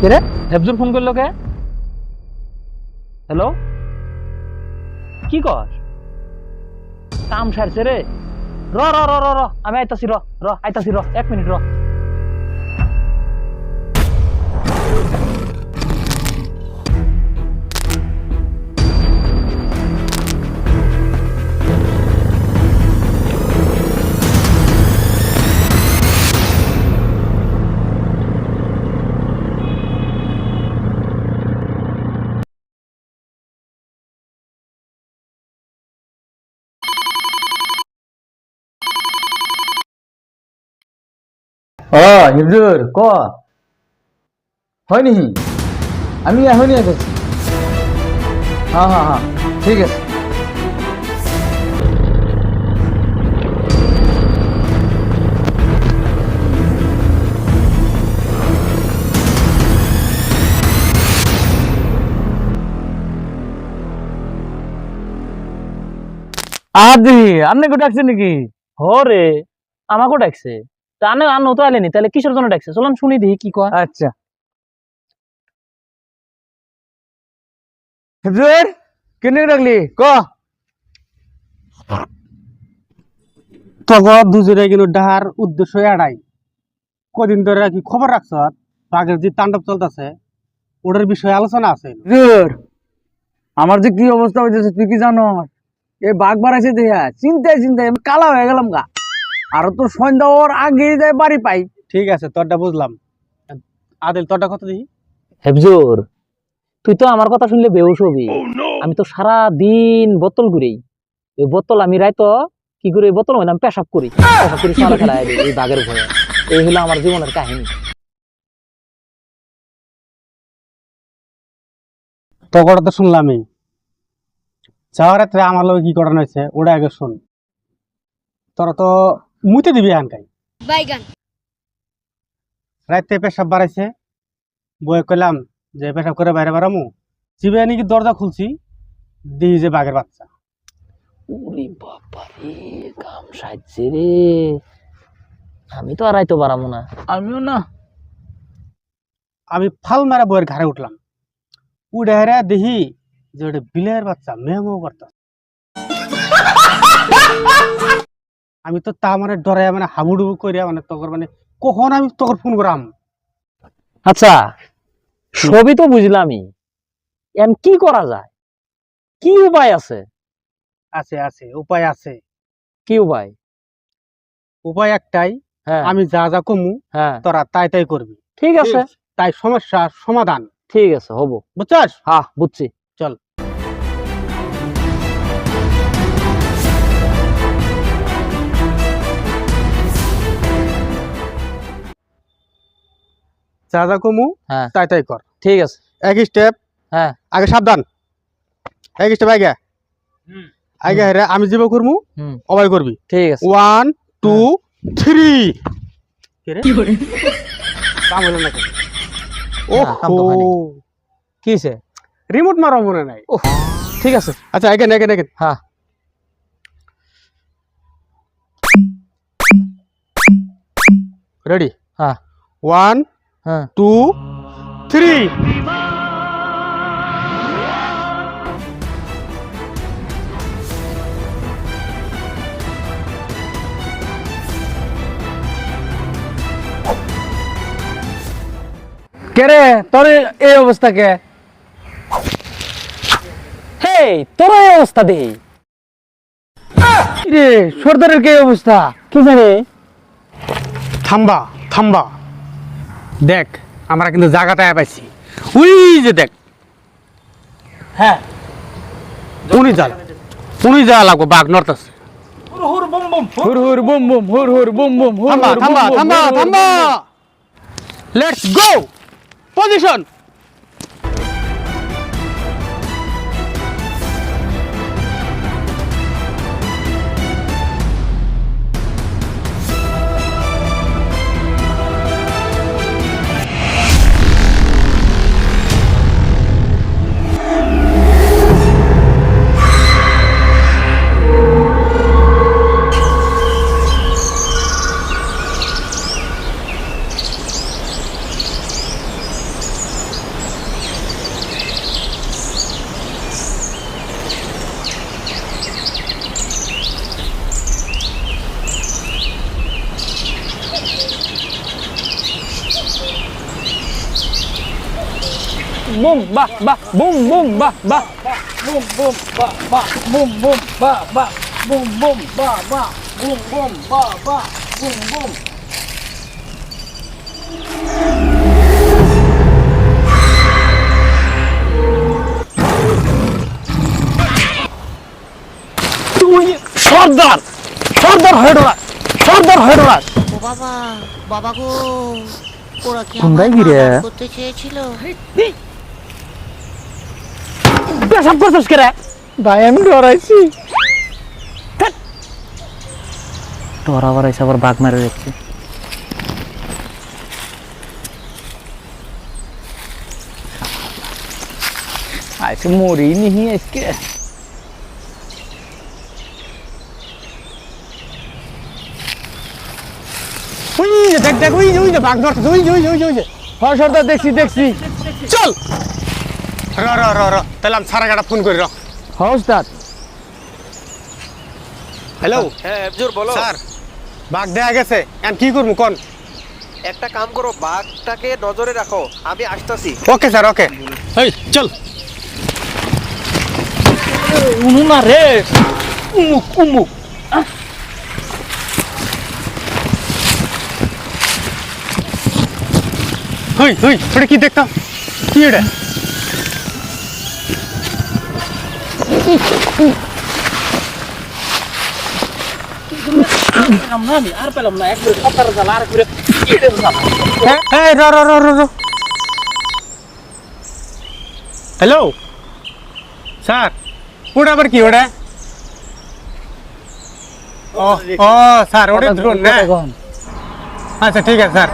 কে রে? হেফজুর ফোন করল কে? হ্যালো? কি কর? কাম সারছে র র র র র। আমি আইতাছি, র র, আইতাছি, র। এক মিনিট, র। ও হিজুর ক? হয়নি। আমি এখনই এসেছি। হ্যাঁ হ্যাঁ হ্যাঁ ঠিক আছে। আদি আপনি কো ডাকছে নাকি? হ রে, আমাকেও ডাকছে। তা আনে আনো তো আলেনি তাহলে কিসের জন্য ডাকছে? চলুন শুনি দিই কি কয়। আচ্ছা। হিজুর কেনে রাখলি ক। তখন দুজনে কিন্তু ডাহার উদ্দেশ্য এড়াই কদিন ধরে কি খবর রাখছ বাঘের যে তাণ্ডব চলতেছে ওটার বিষয়ে আলোচনা আছে। আমার যে কি অবস্থা হয়েছে তুই কি জানো এই বাঘ বাড়াইছে দেয়া চিন্তায় চিন্তায় আমি কালা হয়ে গেলাম গা। আর তো সন্ধ্যা ওর আগেই যায় বাড়ি পাই। ঠিক আছে তোরটা বুঝলাম। আদিল তোরটা কত দেখি হেফজুর তুই তো আমার কথা শুনলে বেউস হবি। আমি তো সারা দিন বোতল ঘুরি। এই বোতল আমি রাইতো কি করে বোতল হইলাম আমি পেশাব করি। পেশাব করি সারা খেলা এই বাঘের ভয়ে। এই হলো আমার জীবনের কাহিনী। তোর কথা তো শুনলামই। যাওয়ার রাত্রে আমার লোক কি করানো হয়েছে ওটা আগে শোন। তোরা তো মুতে দিবি আনকাই বাইগান। রাতে পেশাব বাড়াইছে। বয়ে কইলাম যে পেশাব করে বাইরে বাড়ামু। জিবে নাকি দরজা খুলছি দিই যে বাঘের বাচ্চা। ওরে বাবা রে কাম সাজছে রে। আমি তো আর আইতো পারামো না। আমিও না। আমি ফাল মারা বইয়ের ঘাড়ে উঠলাম। উঠে হেরা দেখি যে ওটা বিলের বাচ্চা মেহমো করতাম আমি তো তা মানে ডরে মানে হাবুডুবু করিয়া মানে তখন মানে কখন আমি তখন ফোন করাম? আচ্ছা সবই তো বুঝলামই। এম কি করা যায়? কি উপায় আছে? আছে আছে উপায় আছে। কি উপায়? উপায় একটাই হ্যাঁ। আমি যা যা কমু হ্যাঁ। তোরা তাই তাই করবি। ঠিক আছে। তাই সমস্যা সমাধান। ঠিক আছে হব। বুঝছস? হ্যাঁ বুঝছি। যা যা কমু হ্যাঁ। তাই তাই কর। ঠিক আছে। এক স্টেপ হ্যাঁ। আগে সাবধান। এক স্টেপ আগে। আগে হেরে আমি জীব করমু হুম। অবাই করবি। ঠিক আছে। ওয়ান টু থ্রি কাম হলো না রিমোট মারা মনে নাই। ঠিক আছে। আচ্ছা এগেন এগেন এগেন। হ্যাঁ। রেডি হ্যাঁ। ওয়ান হ্যাঁ টু থ্রি কে রে তোর এই অবস্থা কে হে তোর এই অবস্থা দে কি রে সর্দারের কে অবস্থা কি জানি থাম্বা থাম্বা দেখ আমরা কিন্তু জায়গাটা পাইছি। উই যে দেখ। হ্যাঁ। উনি জাল উনি যা লাগবো বাঘ নর্থ হুর হুর বুম বুম। হুর হুর বুম বুম হুর থাম্বা থাম্বা থাম্বা হুর হুর থাম্বা। Boom boom. Let's go position boom বাহ বাহ বুম বুম বাহ বাহ বুম বুম বা বা বুম বুম বা বা বুম বুম বা বা বুম বুম বা বা বুম বুম তুই সর্দার সর্দার হয়ে ডরা সর্দার হয়ে ডরা ও বাবা বাবা গো ওরা কি তোমরাই আমার কি রে? মারধর করতে চেয়েছিল? পেশাব করছিস কে রে ভাই আমি ডরাইছি। ডরা বাড়াইছে আবার বাঘ মেরে যাচ্ছে আজকে মরি নিহি আজকে। ওই যে দেখ দেখ ওই যে ওই যে বাঘ ধরছে ওই যে ওই যে ওই যে ওই যে। হ্যাঁ দেখছি দেখছি। চল। র র র র। তাহলে আমি সারা গাড়া ফোন করি র। হ্যাঁ ওস্তাদ। হ্যালো হ্যাঁ একজোর বলো। স্যার বাঘ দেখা গেছে। এখন কি করব কোন? একটা কাম করো বাঘটাকে নজরে রাখো। আমি আসতাছি। ওকে স্যার ওকে এই চল। উনু না রে। উমুক উমুক। হই হই ওটা কি দেখতাম? কি এটা? হ্যালো স্যার ওটা আবার কি ওটা ও ও স্যার ওটা ড্রোন না আচ্ছা ঠিক আছে স্যার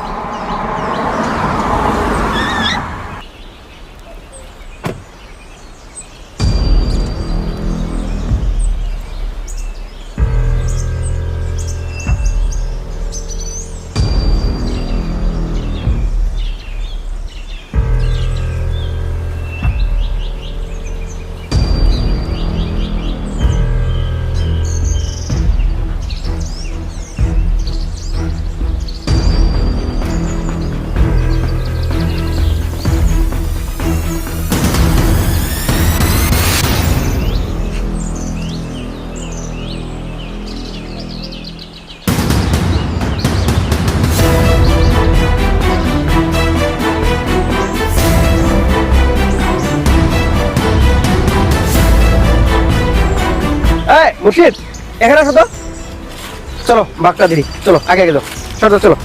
মুর্শিদ এখানে আসো তো। চলো বাঘটা দিদি চলো আগে আগে যাও। চলো চলো।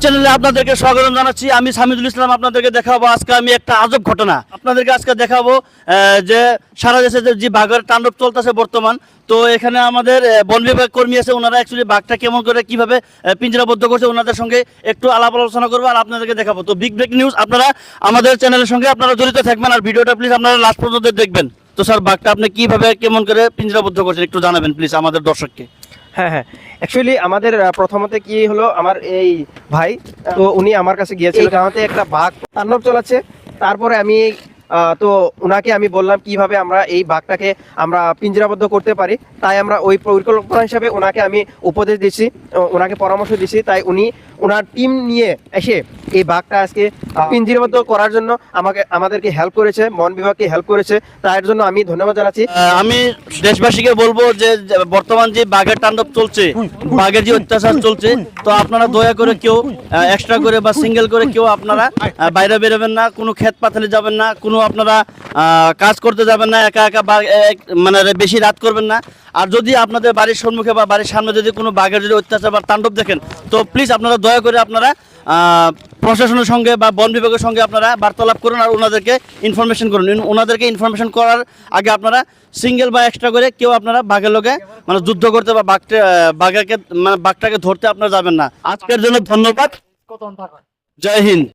চ্যানেলে আপনাদেরকে স্বাগত জানাচ্ছি। আমি সামিদুল ইসলাম আপনাদেরকে দেখাবো। আজকে আমি একটা আজব ঘটনা। আপনাদেরকে আজকে দেখাবো যে সারা দেশে যে- বাঘের তাণ্ডব চলতেছে বর্তমান, তো এখানে আমাদের বন বিভাগ কর্মী আছে। ওনারা অ্যাকচুয়ালি বাঘটা কেমন করে কীভাবে পিঞ্জরাবদ্ধ করছে, ওনাদের সঙ্গে একটু আলাপ আলোচনা করব আর আপনাদেরকে দেখাবো। তো বিগ ব্রেক নিউজ আপনারা আমাদের চ্যানেলের সঙ্গে আপনারা জড়িত থাকবেন আর ভিডিওটা প্লিজ আপনারা লাস্ট পর্যন্ত দেখবেন। তো স্যার বাঘটা আপনি কীভাবে, কেমন করে পিঞ্জরাবদ্ধ করছেন একটু জানাবেন প্লিজ আমাদের দর্শককে। হ্যাঁ হ্যাঁ। অ্যাকচুয়ালি আমাদের প্রথমতে কি হলো আমার এই ভাই তো উনি আমার কাছে গিয়েছিল। গাঁতে একটা বাঘ তাণ্ডব চলাচ্ছে। তারপরে আমি তো ওনাকে আমি বললাম কীভাবে আমরা এই বাঘটাকে আমরা পিঞ্জরাবদ্ধ করতে পারি। তাই আমরা ওই পরিকল্পনা হিসাবে ওনাকে আমি উপদেশ দিছি ওনাকে পরামর্শ দিচ্ছি। তাই উনি ওনার টিম নিয়ে এসে এই বাঘটা আজকে পিঞ্জরাবদ্ধ করার জন্য আমাকে আমাদেরকে হেল্প করেছে বন বিভাগকে হেল্প করেছে। তার জন্য আমি ধন্যবাদ জানাচ্ছি। আমি দেশবাসীকে বলব যে বর্তমান যে বাঘের তাণ্ডব চলছে বাঘের যে অত্যাচার চলছে তো আপনারা দয়া করে কেউ এক্সট্রা করে বা সিঙ্গেল করে কেউ আপনারা বাইরে বেরোবেন না কোনো ক্ষেত পাথালে যাবেন না কোনো আপনারা কাজ করতে যাবেন না একা একা মানে বেশি রাত করবেন না। আর যদি আপনাদের বাড়ির সম্মুখে বা বাড়ির সামনে যদি কোনো বাঘের যদি অত্যাচার বা তাণ্ডব দেখেন তো প্লিজ আপনারা দয়া করে আপনারা প্রশাসনের সঙ্গে বা বন বিভাগের সঙ্গে আপনারা বার্তালাপ করুন আর ওনাদেরকে ইনফরমেশন করুন। ওনাদেরকে ইনফরমেশন করার আগে আপনারা সিঙ্গেল বা এক্সট্রা করে কেউ আপনারা বাঘের লোকে মানে যুদ্ধ করতে বা বাঘটা বাঘাকে মানে বাঘটাকে ধরতে আপনারা যাবেন না। আজকের জন্য ধন্যবাদ। জয় হিন্দ।